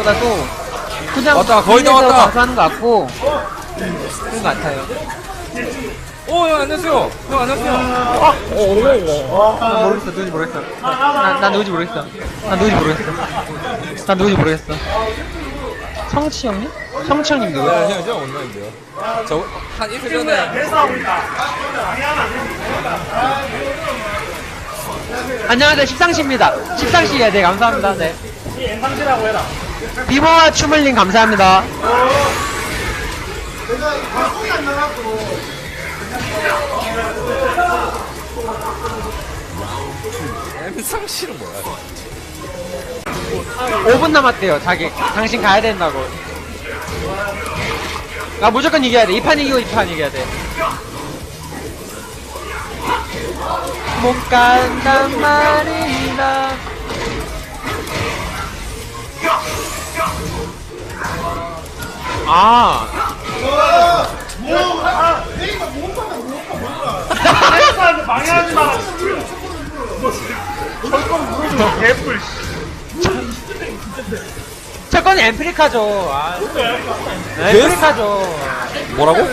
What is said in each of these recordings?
것보다도 그냥 왔다, 거의 다 왔다. 방송하는 것 같고 그런 것 같아요. 오, 형, 안녕하세요. 형, 안녕하세요. 나 모르겠어, 누군지 모르겠어. 나, 나 누군지 모르겠어. 나 누군지 모르겠어. 나 누군지 모르겠어. 성치 형님? 성치 형님 누구야? 네, 형, 저 온라인데요. 저, 한 이틀 전에. 안녕하세요, 십상시입니다. 십상시에 네, 감사합니다. 네. 엔상시라고 해라. 비모와 추물님 감사합니다. 씨는 뭐야? 5분 남았대요, 자기. 당신 가야 된다고. 아, 무조건 이겨야 돼. 이판 이기고 이판 이겨야 돼. 못 간단 말이다. 아, 엑스한테 방해하지 마. 철권 물어줘. 개뿔. 첫 건이 엠프리카죠. 아, 엠프리카죠. 뭐라고?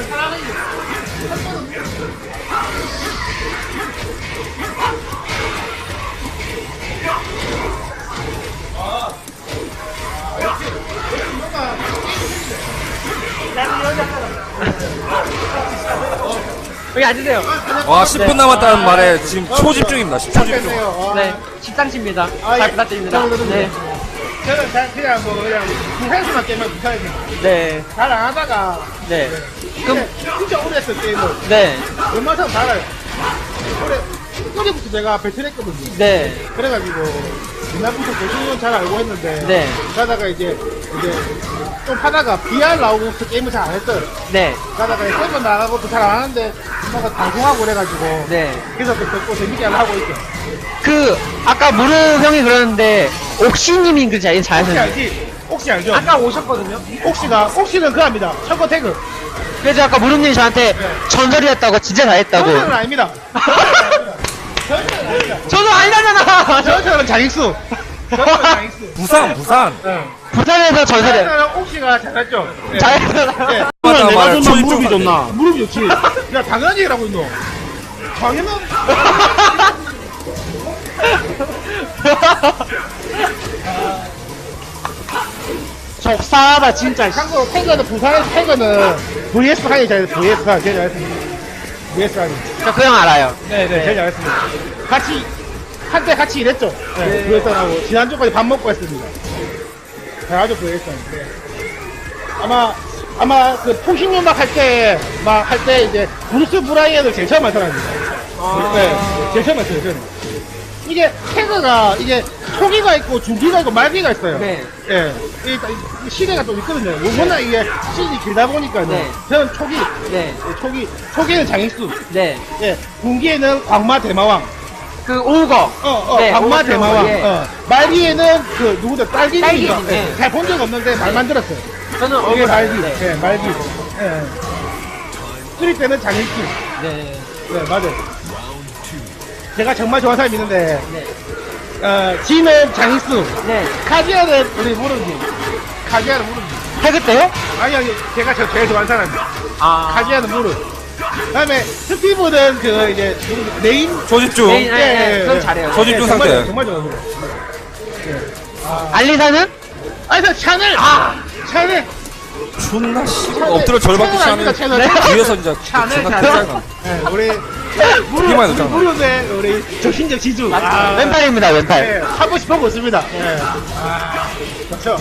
여기 앉으세요. 와, 10분 남았다는 말에 지금 초집중입니다. 초집중. 네, 십상시입니다. 아, 잘 예. 부탁드립니다. 네, 저는 잘 그냥 뭐 그냥 부산에서만 게임을 부산에서 네, 잘안 하다가 네. 그럼, 진짜, 오래 했어 게임을. 네, 웬만하면 잘해요. 올해 초기부터 제가 배틀했거든요. 네, 그래가지고 옛날부터 교수는 잘 알고 했는데 네. 가다가 이제 이제 좀 하다가 BR 나오고서 게임을 잘 안 했어요. 네, 가다가 세번 나가고도 잘 안 하는데 뭔가 방송하고 그래가지고 네. 그래서 또 재밌게 하고 있죠. 그, 아까 무르 형이 그러는데, 옥시님이 그 자리 혹시 잘하셨는데. 알지? 혹시 알죠? 아까 오셨거든요? 혹시가 혹시는 그 합니다. 철거 태그. 그래서 아까 무르님이 저한테 전설이었다고, 진짜 잘했다고. 전설은 아닙니다. 저도 아니라잖아! 전설은 장익수. 전설은 장익수. 부산, 부산. 부산에서 전설이에요. 전설은 혹시가 잘했죠. 네. 잘했잖아. 네. 맞다, 내가. 좀 무릎이. 좋나? 무릎이 좋지. 야 당연히 라고 있노. 당연한. 속상하다, 진짜. 태그는 부산에서 태그는 VS 하기 잘했어. VS가 제일 잘했 습니다. VS 하기. 저그 형 알아요. 네네 제일 잘했습니다. 같이 한때 같이 일했죠. 네. VS하고 지난주까지 밥 먹고 했습니다. 잘하죠 VS하고. 네. 아마 아마 그 통신연막 할때 막 할 때 이제 브루스 브라이언을 제일 처음 한 사람입니다. 네, 제일 처음 했어요. 저는. 이게 태그가 이게 초기가 있고 중기가 있고 말기가 있어요. 네. 예, 이, 이 시대가 좀 있거든요. 워낙 이게 시즌이 길다 보니까요. 네. 저는 초기, 네, 예, 초기, 초기에는 장익수, 네. 예, 분기에는 광마 대마왕, 그, 오거. 어, 어, 네, 광마 오거 대마왕, 예. 어, 말기에는 그 누구다 딸기님인가, 딸기님, 예, 예. 잘본 적 없는데 말만 들었어요. 저는 이게 오거. 말기, 네. 예, 말기, 예. 쓰리 때는 장익수, 네. 네, 맞아요. 제가 정말 좋아하는 사람이 있는데, 네. 어, 지는 장익수, 네. 카지아는 우리 무릎님, 카지아는 무릎님. 태그 때요? 아니, 아니, 제가 저 제일 좋아하는 사람이에요. 아. 카지아는 무릎. 그다음에 스티브는 그 이제 누구- 네임 초집중. 네, 네, 네. 그건 잘해요. 저집중 정말, 상태. 정말 좋아합니다. 알리사는? 아니, 저 샤넬! 아! 샤넬! 존나 씨. 엎드려 절받기 샤넬 샤넬? 뒤에서 진짜 존나 샤넬. 짜증나. 네, 우리 이만 넣잖아. 무릎에 우리 정신적 지주. 아, 왼팔입니다, 왼팔. 네, 하고 싶은. 네. 아, 그렇죠.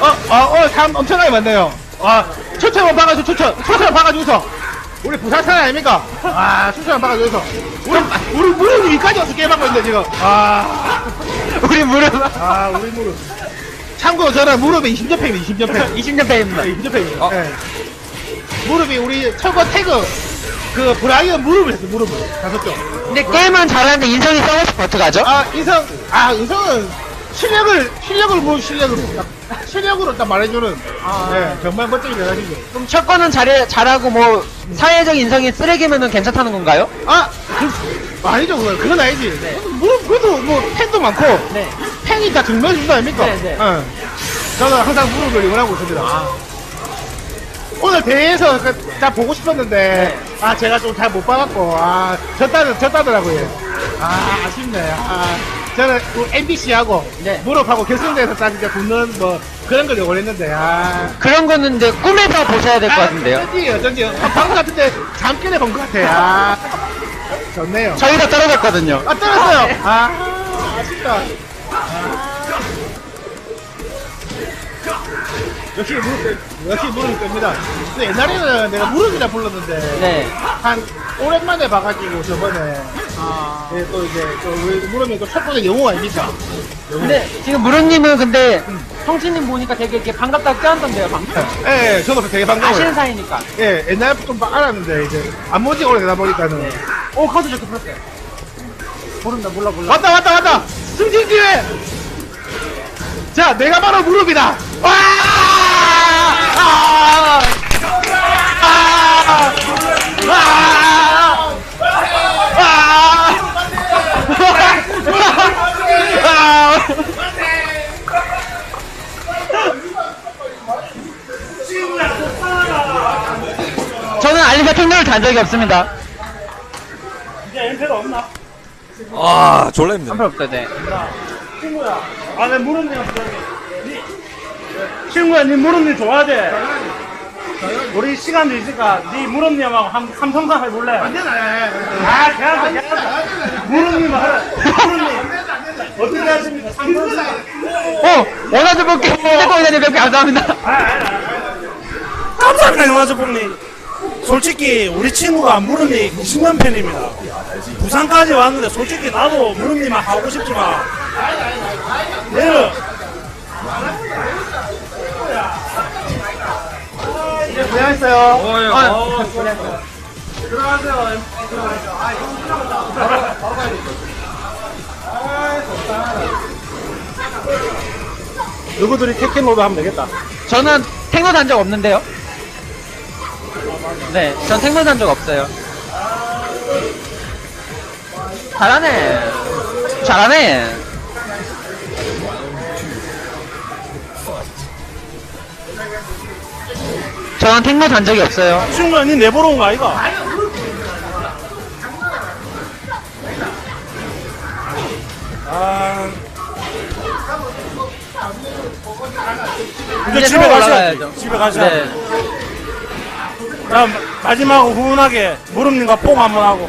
어, 어, 오늘 사람 엄청나게 많네요. 아, 초청만 박아줘, 초청. 초청만 박아줘서. 우리 부산 사람 아닙니까? 아, 초청만 박아줘서. 우리, 우리 무릎 위까지 와서 게임하고 있는데, 지금. 아, 우리 무릎. 아, 우리 무릎. 참고로 저는 무릎에 20점팩입니다, 20점팩. 20년 팬입니다. 20점팩입니다. 어. 네. 무릎이 우리 철거 태그, 그, 브라이언 무릎을 했어, 무릎을. 다섯 점. 근데 게임은 잘하는데 인성이 썩어서 어떡하죠? 아, 인성, 아, 인성은 실력을, 실력을 뭐, 실력으로. 딱, 실력으로 딱 말해주는. 아. 네, 정말 멋지게 대단하시죠. 그럼 첫 거는 잘해, 잘하고 뭐, 사회적 인성이 쓰레기면은 괜찮다는 건가요? 아, 그, 아니죠, 그건. 그건 아니지. 네. 무릎, 그래도 뭐, 팬도 많고, 네. 팬이 다 증명해준 거 아닙니까? 네, 네. 어. 저는 항상 무릎을 응원하고 있습니다. 아. 오늘 대회에서 그, 다 보고 싶었는데, 아, 제가 좀 잘 못 봐갖고, 아, 졌다, 졌다더라고요. 아, 아쉽네. 아, 저는 그 MBC하고, 네. 무릎하고 결승대에서 딱 이제 붙는 뭐, 그런 걸 원했는데, 아. 그런 거는 근데 꿈에서 보셔야 될 것 같은데요. 어쩐지, 어쩐지. 아, 방금 같은데, 잠깐에 본 것 같아. 아, 좋네요. 저희가 떨어졌거든요. 아, 떨었어요. 아, 아쉽다. 역시 무릎, 역시 무릎이 뜹니다. 근데 옛날에는 내가 무릎이라 불렀는데, 네. 한, 오랜만에 봐가지고 저번에, 아. 예, 또 이제, 또 우리 무릎이 또첫 번째 영웅 아닙니까? 영웅. 근데 지금 무릎님은 근데 성신님 보니까 되게 이렇게 반갑다고 껴안던데요, 방금. 예, 예, 저도 되게 아시는 반가워요. 사이니까. 예, 옛날부터 좀 알았는데, 이제, 안 본지 오래되다 보니까는. 오, 카드 좋게 풀었어요. 모른다, 몰라, 몰라. 왔다, 왔다, 왔다! 승진 기회! 자, 내가 바로 무릎이다! 와! 아! 아! 아! 아! 저는 알리사 탱로를 단 적이 없습니다. 아 졸라 힘드네 한번 없어요, 네. 친구야. 아, 내 무릎님. 친구야, 니 무릎님 좋아야 돼. 우리 시간도 있으니까 니 무릎님하고 한 삼성사 해볼래? 안 되나? 아, 괜찮다, 괜찮다. 무릎님 하라. 무릎님. 어떻게 하십니까? 삼성사. 어! 원하는 분께 핸드폰 이다니 몇개 감사합니다. 감사합니다, 영화주봉님. 솔직히 우리 친구가 무릎님 20년 팬입니다. 부산까지 왔는데 솔직히 나도 무릎님만 하고 싶지만 얘는 고생했어요. 아, 누구들이 테크노도 하면 되겠다. 저는 탱로 단적 없는데요? 네, 전 탱로 단적 없어요. 잘하네. 잘하네. 저는 탱로 단 적이 없어요. 니 내보러 온 거 아이가? 아. 이제 집에 서울 가셔야 올라가야죠. 돼. 집에 가셔야 네. 돼. 자, 마지막 으로 훈훈하게 무릎님과 뽕 한번 하고.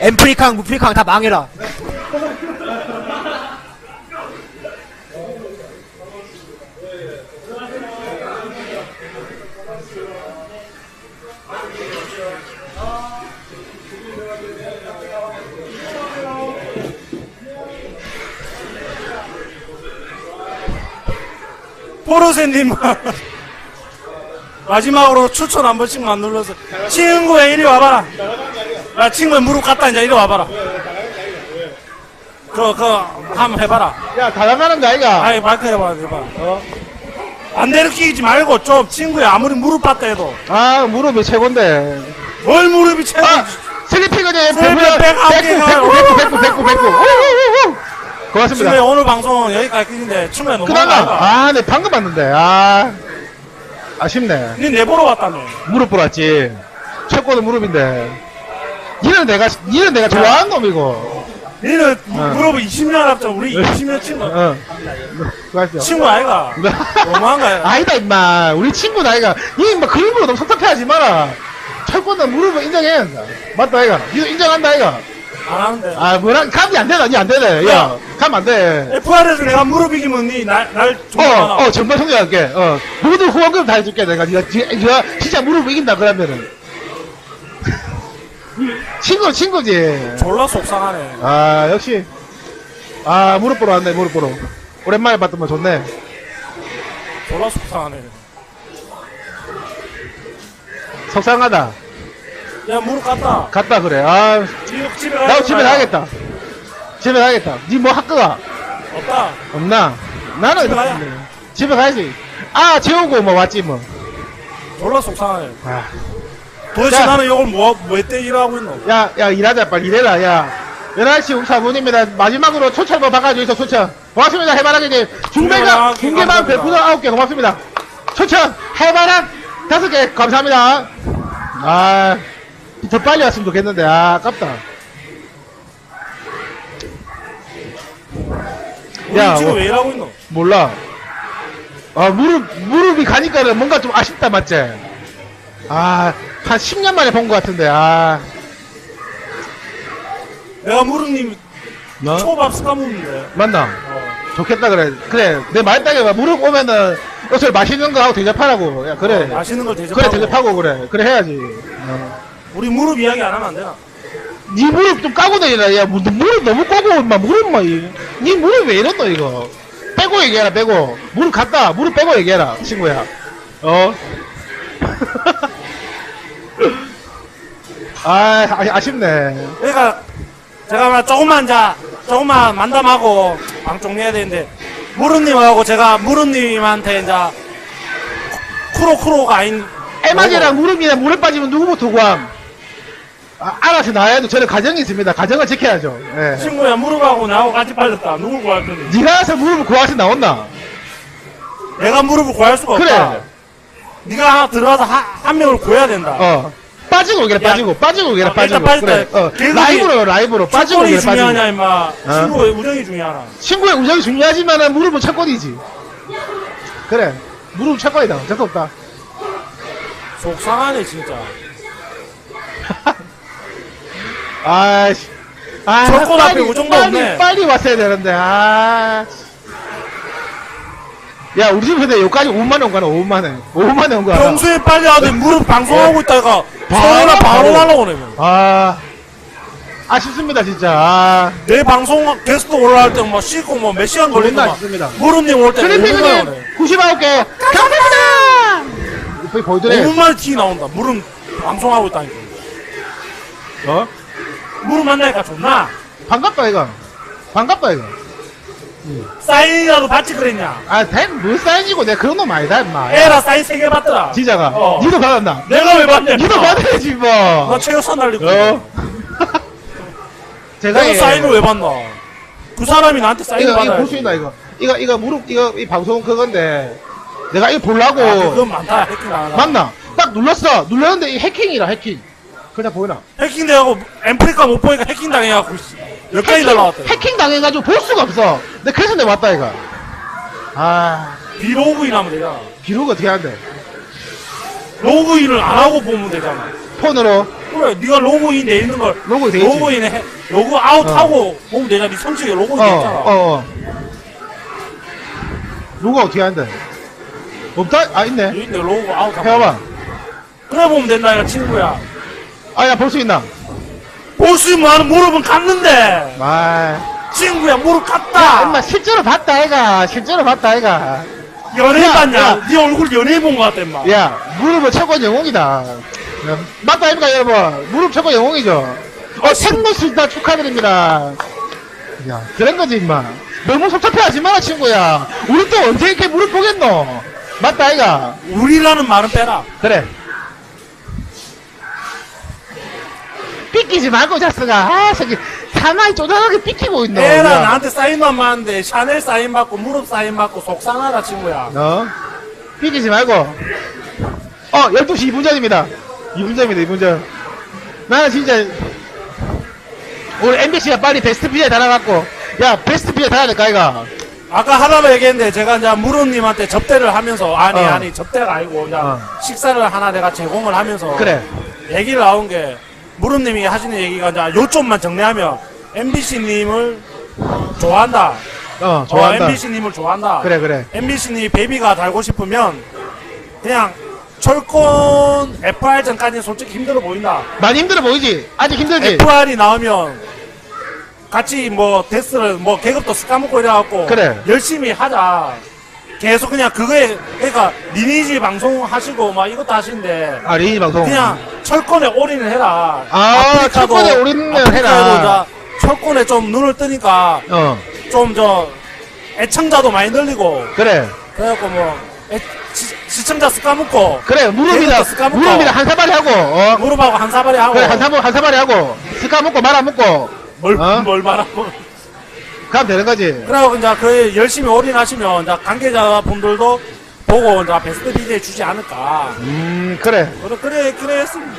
엠프리캉 무프리캉 다 망해라. 포르세님. 마지막으로 추천 한 번씩만 눌러서. 친구야 이리 와봐라 야 친구야 무릎 갖다 이제 이리 와봐라 그거 그거 한번 해봐라 야, 다 나가는 거 아이가? 아이 마이크 해봐 해봐 어? 안 내리끼지 말고 좀 친구야 아무리 무릎 봤다 해도 아, 무릎이 최고인데. 뭘 무릎이 채 아, 슬리핑은 예, 슬리핑 배구야. 백 아홉 배구, 개가. 배구, 배구, 배구, 배구, 배구. 우우우우. 고맙습니다. 친구야 오늘 방송은 여기까지 끝인데 친구야 너무 그나마, 아, 네, 방금 봤는데, 아. 아쉽네. 니 내보러 왔다며 무릎 불었지. 최고는 무릎인데. 니는 내가, 니는 내가 좋아하는 놈이고. 니는 무릎을 20년 앞서 우리 20년 친구 어. 수고하십시오. 친구 아이가 네. 너무한 거야 아니다, 임마. 우리 친구 나이가. 니 임마 그림으로 너무 섭섭해 하지 마라. 최고는 무릎을 인정해야 한다. 맞다, 아이가. 니도 인정한다, 아이가. 안 하는데 아, 뭐라, 감이 안 되나? 니안 되네. 야, 감 안 돼. FR에서 내가 무릎 이기면 니날날 어, 존경하나 어, 정말 성공할게. 어, 모두 후원금 다 해줄게. 내가 니가, 지- 니가 진짜 무릎 이긴다, 그러면은. 친구, 친구지. 졸라 속상하네 아, 역시. 아, 무릎 보러 왔네, 무릎 보러. 오랜만에 봤더만 좋네. 졸라 속상하네. 속상하다. 야, 무릎 갔다. 갔다 그래. 아, 집에, 집에 가야 나도 집에 가야겠다. 집에 가야겠다. 니 뭐 학교가 없다. 없나? 나는 집에 가야. 집에 가야지. 아, 재우고 뭐 왔지 뭐. 졸라 속상하네. 아. 도대체 야. 나는 이걸 뭐, 왜때 일하고 있노? 야, 야, 일하자, 빨리 일해라, 야. 11시 우리 사모님입니다. 마지막으로 초철 뭐 바꿔줘 있어, 초철. 고맙습니다, 해바라기님. 중배가, 중배가 중계만 감사합니다. 별풍선 9개 고맙습니다. 초철, 해바락 5개 감사합니다. 아, 더 빨리 왔으면 좋겠는데, 아, 아깝다. 우리 야, 지금 뭐, 왜 일하고 있노? 몰라. 아, 무릎, 무릎이 가니까는 뭔가 좀 아쉽다, 맞지? 아, 한 10년 만에 본 것 같은데, 아. 내가 무릎님 너? 초밥 스카먹는데. 맞나? 좋겠다 그래 그래 내 말딱에 무릎 오면은 옷을 맛있는 거 하고 대접하라고 야 그래 어, 맛있는 걸 그래 대접하고. 대접하고 그래 그래 해야지 어. 우리 무릎 이야기 안 하면 안 되나? 네 무릎 좀 까고 다니라 야 무, 무릎 너무 까고 인마 무릎 막네 무릎 왜 이랬노 이거 빼고 얘기해라 빼고 무릎 갔다 무릎 빼고 얘기해라 친구야 어 아, 아 아쉽네 그러니까 제가 막 조금만 자 조금만 만담하고 방 정리해야 되는데 무릎님하고 제가 무릎님한테 이제 쿠로쿠로가 아닌 에마지랑 무릎이랑 물에 빠지면 누구부터 구함? 아, 알아서 나야도 저는 가정이 있습니다. 가정을 지켜야죠. 예. 친구야 무릎하고 나하고 같이 빠졌다 누굴 구할 건데 네가 와서 무릎을 구하서 나온나? 내가 무릎을 구할 수가 없다 그래. 네가 하나 들어가서 하, 한 명을 구해야 된다 어. 빠지고 야. 빠지고 빠지고 오게라 어, 빠지고. 일단 빠질 그래. 때 어. 라이브로 라이브로 빠지고 첫골이 오게라 중요하냐 빠지고. 임마. 친구의 우정이 중요하나. 친구의 우정이 중요하지만은 무릎은 첫권이지. 그래 무릎 첫권이다. 어쩔 수 없다. 속상하네 진짜. 아이씨. 아, 첫권 앞에 우정도 빨리, 없네. 빨리 왔어야 되는데. 아 야, 우리 집 근데 여기까지 5만원 온 거야, 5만원. 5만원 온 거야. 평소에 빨리 하더니 무릎 방송하고 있다가 바로, 서울에 바로 바로. 날라오네 아, 아쉽습니다, 진짜. 아, 내 방송 게스트 올라갈 때 막 씻고 뭐 몇 시간 걸린다. 아쉽습니다. 무릎님 올때 5분 만에 트리핑님, 오네 99개, 감사합니다! 거기 보이더래. 5분 만에 티 나온다 무릎 방송하고 있다니까 어? 무릎 만나니까 좋나? 반갑다, 이거. 반갑다, 이거. 사인이라도 받지 그랬냐? 아, 된, 뭐 사인이고 내가 그런 놈 아니다, 임마. 에라 사인 3개 받더라 진짜가. 어. 니도 받았나? 내가 왜 받냐 니도 받아야지, 뭐. 나 최우선 날리고 어? 제가 내가 예. 사인을 왜 받나? 그 사람이 나한테 사인을 이거, 이거 받아야지 볼수있다 이거. 이거, 이거 무릎, 이거, 이 방송 그건데. 내가 이거 보려고. 아, 그건 많다 해킹 당하나 맞나? 딱 눌렀어. 눌렀는데 이 해킹이라, 해킹. 그냥 보이나? 해킹 돼가고 앰플리카 못 보니까 해킹 당해갖고 씨, 몇 가지 날라왔다 해킹 당해가지고 볼 수가 없어. 근데 그래서 내가 왔다, 이거. 아, 비로그인 하면 되잖아 비록 어떻게 하는데? 로그인을 안 하고 보면 되잖아 폰으로 그래 네가 로그인 돼 있는 걸 로그인 돼 있지. 로그인 해 로그 아웃 어. 하고 보면 되잖아 네 성격에 로그인 어, 돼 있잖아 어, 어. 누가 어떻게 하는데? 없다? 아, 있네. 있네 로그 아웃 하고 해봐봐. 그래 보면 된다 이거 친구야 아, 야, 볼 수 있나? 볼수 있는 많은 무릎은 갔는데 아. 친구야 무릎 야, 갔다 엄마, 실제로 봤다, 아이가. 실제로 봤다, 아이가. 연예 야, 봤냐 야. 네 얼굴 연예 본거 같아 임마 야, 무릎은 최고 영웅이다. 야, 맞다, 아닙니까, 여러분? 무릎 최고 영웅이죠. 어, 생로스다 축하드립니다. 야, 그런 거지, 임마. 너무 섭섭해 하지 마라, 친구야. 우리 또 언제 이렇게 무릎 보겠노? 맞다, 아이가. 우리라는 말은 빼라 그래. 삐끼지 말고, 자스가. 아, 저기, 사나이 쪼잔하게 삐끼고 있노. 에라 야. 나한테 사인만 받는데 샤넬 사인 받고 무릎 사인 받고 속상하다 친구야 어? 삐끼지 말고. 어, 12시 2분 전입니다. 2분 전입니다, 2분 전. 나는 진짜, 우리 MBC가 빨리 베스트 피에 달아갖고, 야, 베스트 피에 달아야 될까, 이가? 아까 하다가 얘기했는데 제가 이제 무릎님한테 접대를 하면서 아니 어. 아니 접대가 아니고 그냥 어. 식사를 하나 내가 제공을 하면서 그래. 얘기를 나온 게 무릎님이 하시는 얘기가 이제 요점만 정리하면 MBC님을 좋아한다. 어, 좋아한다. 어, MBC님을 좋아한다. 그래, 그래. MBC님 베비가 달고 싶으면 그냥 철권 FR 전까지는 솔직히 힘들어 보인다. 많이 힘들어 보이지? 아직 힘들지? FR이 나오면 같이 뭐 데스를 뭐 계급도 습까먹고 이래갖고 그래. 열심히 하자. 계속 그냥 그거에 그러니까 리니지 방송 하시고 막 이것도 하시는데 아 리니 방송 그냥 철권에 올인을 해라. 아, 철권에 올인을 해라. 철권에 좀 눈을 뜨니까 어 좀 저 애청자도 많이 늘리고 그래 그래갖고 뭐 애- 시, 시청자 습까먹고 그래 무릎이다 무릎이다 한 사발이 하고 어 무릎하고 한 사발이 하고 그래 한 사발 한 사발이 하고 스카 먹고 말안 먹고 뭘, 어? 뭘 말하고 가면 되는 거지 그래갖고 이제 그 열심히 올인하시면 이제 관계자분들도 보고 이제 베스트 BJ 주지 않을까. 음 그래 그래 그래 그래 했습니다.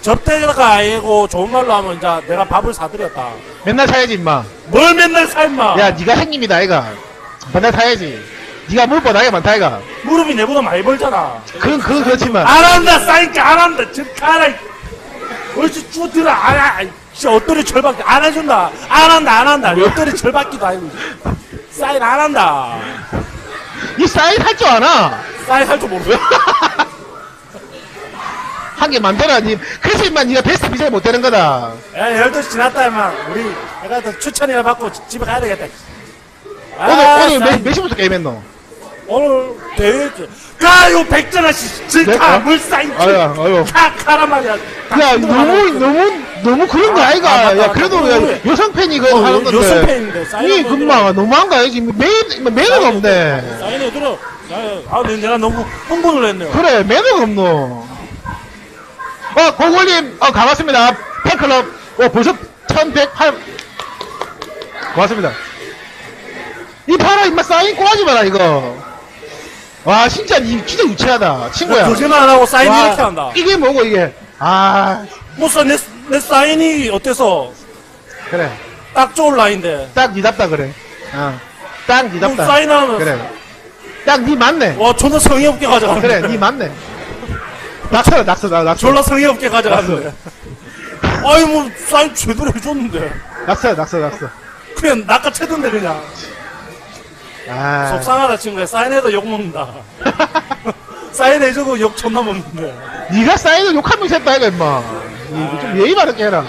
접대가 아니고 좋은 말로 하면 이제 내가 밥을 사드렸다. 맨날 사야지 임마 뭘 맨날 삶아. 야 네가 형님이다 아이가 맨날 사야지 네가 물보다 나이가 많다 아이가 무릎이 내보다 많이 벌잖아. 그건 그건 그렇지만 안 한다 사인까 안 한다. 저 가라. 옳지 쭉 들어 안 하. 진짜 엇돌이 절박기 안 해준다. 안 한다 안 한다. 엇돌이 절박기도 아니고 사인 안 한다. 이 사인 할 줄 아나 사인 할 줄 모르고. 한개 만들어 니 그래서 임마 니가 베스트 비자에 못 되는 거다 야, 12시 지났다, 임마. 우리, 내가 더 추천이나 받고 지- 집에 가야 되겠다. 아, 오늘 오늘 몇, 몇 시부터 게임했노? 오늘 대회, 가요, 백전아씨, 네? 어? 물사인, 아유 아유 카, 카란 말이야. 야 너무 너무 너무 그런 거 아, 아이가 아, 야. 그래도 그래. 야, 여성 팬이 그거 어, 하는 건데 여성 팬인데, 이 금방 너무한 거 아니지 매 매너가 없네 사인에 들어. 아, 내- 내가 너무 흥분을 했네요. 그래 매너가 없노 어 고골님 어 반갑습니다 팬클럽 어 벌써 1108 고맙습니다 이 봐라 임마 사인 꼬하지 마라 이거 와 진짜 니 진짜 유치하다 친구야 거짓말 안 하고 사인 와, 이렇게 한다. 이게 뭐고 이게 아 뭐, 사- 내, 내 사인이 어때서? 그래 딱 좋은 라인데. 딱 니답다 그래 어딱 뭐 니답다 사인하면. 그래 딱 니 맞네 와, 존나 성의 없게 가져가. 그래 니 맞네 낙서라 낙서 나 낙서 졸라 성의 없게 가져갔는데. 아이, 뭐, 사인 제대로 해줬는데. 낙서 낙서 낙서 그냥 낚아채던데, 그냥. 아 속상하다, 친구야. 사인해도 욕 먹는다. 사인해주고 욕 존나 먹는데. 니가 사인을 욕하면서 했다 이거 임마 이거 좀 예의 바르게 해라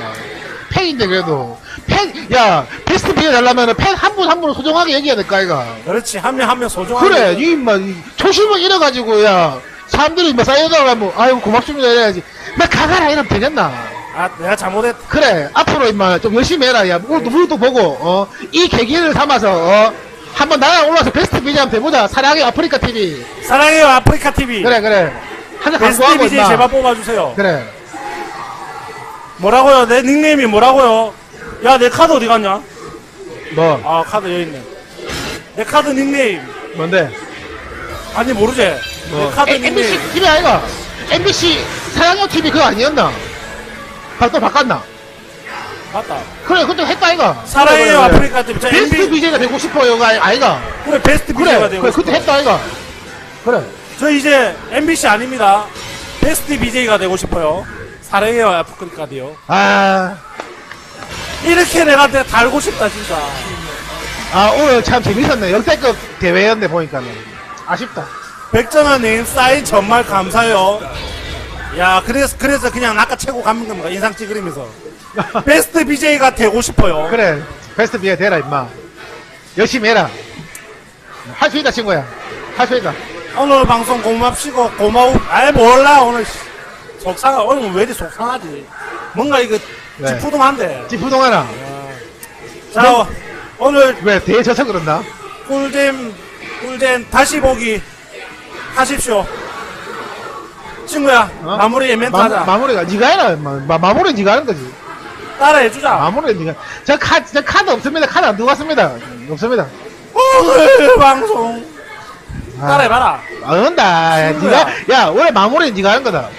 팬인데 그래도 팬 야 베스트 비에 달라면 팬한 분 한 분을 소중하게 얘기해야 될까 이가 그렇지. 한 명 한 명 소중하게. 그래 이 임마 이 초심을 잃어가지고 야 사람들이 임마 사인해달라고 하면 아이고 고맙습니다 이래야지 나 가가라 이러면 되겠나 아, 내가 잘못했. 그래 앞으로 임마 좀 열심히 해라 야 오늘도 무릎도 보고 어 이 계기를 삼아서 어 한번 나랑 올라서 베스트 비제 한번 해보자 사랑의 아프리카 TV 사랑해요, 아프리카 TV. 그래 그래 한잔 베스트 광고하고 BJ 제발 뽑아주세요. 그래 뭐라고요? 내 닉네임이 뭐라고요? 야, 내 카드 어디 갔냐? 뭐 아, 카드 여기 있네. 내 카드 닉네임. 뭔데 아니, 모르지? 내 카드 에, 닉네임. MBC TV 아이가 MBC 사랑의 TV 그거 아니었나 아, 또 바꿨나 맞다. 그래 그때 했다 아이가 사랑해요, 그래, 그래, 그래. 아프리카 TV. 저 베스트 MB, BJ가 되고 싶어요가 아이가 그래, 베스트 그래 BJ가 그래 되고 그때 싶어. 했다 아이가 그래 저 이제 MBC 아닙니다. 베스트 BJ가 되고 싶어요. 사랑해요, 아프리카 TV요. 아, 이렇게 내가 내- 달고 싶다, 진짜. 아 오늘 참 재밌었네 역대급 대회였네 보니까는 아쉽다 백정아님 사인 정말 감사해요. 야, 그래서, 그래서 그냥 아까 최고 가는 겁니다. 인상 찌그리면서. 베스트 BJ가 되고 싶어요. 그래 베스트 BJ 되라 임마 열심히 해라 할 수 있다 친구야 할 수 있다 오늘 방송 고맙시고, 고마워. 아이, 몰라, 오늘. 씨. 속상하, 오늘 왜 이리 속상하지? 뭔가 이거, 네. 찌푸둥한데. 찌푸동하나 자, 오늘 왜 대회 져서 그런다 꿀잼, 꿀잼 다시 보기 하십시오. 친구야, 어? 마무리 멘트 마, 하자. 마무리가 니가 해라 마, 마 무리 니가 하는 거지 따라해주자. 마무리 니가 저 카드 저 카드 없습니다 카드 안 두고 갔습니다 없습니다 오늘 방송. 아. 따라해봐라. 안 한다 친구야. 니가 야 원래 마무리는 니가 하는 거다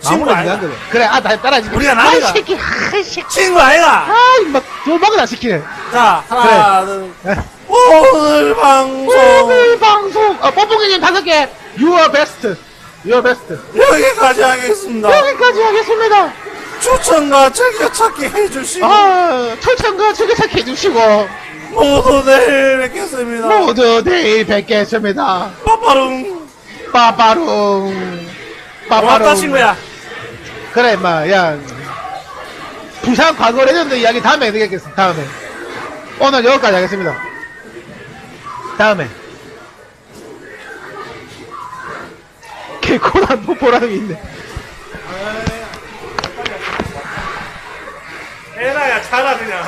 친구 마무리 아이가. 하는 거다 그래 아나 따라하지 우리가 아 나이가. 새끼 아 새끼 친구 아이가. 아 임마 돌박을 안 시키네 자, 하나, 둘. 네. 오늘 방송. 오늘 방송 아 뽀뽀기님 다섯 개 You are best Are best 여기까지 하겠습니다. 여기까지 하겠습니다 추천과 즐겨찾기 해주시고, 아 초청과 즐겨찾기 해주시고 모두 내일 뵙겠습니다. 모두 내일 뵙겠습니다 빠빠룽. 빠빠롱 고맙다, 친구야. 그래 임마 야 부산 과거 레전드 이야기 다음에 해드리겠습니다. 다음에. 오늘 여기까지 하겠습니다. 다음에. 개코난 뽀뽀라는 게 있네. 에라야 자라 그냥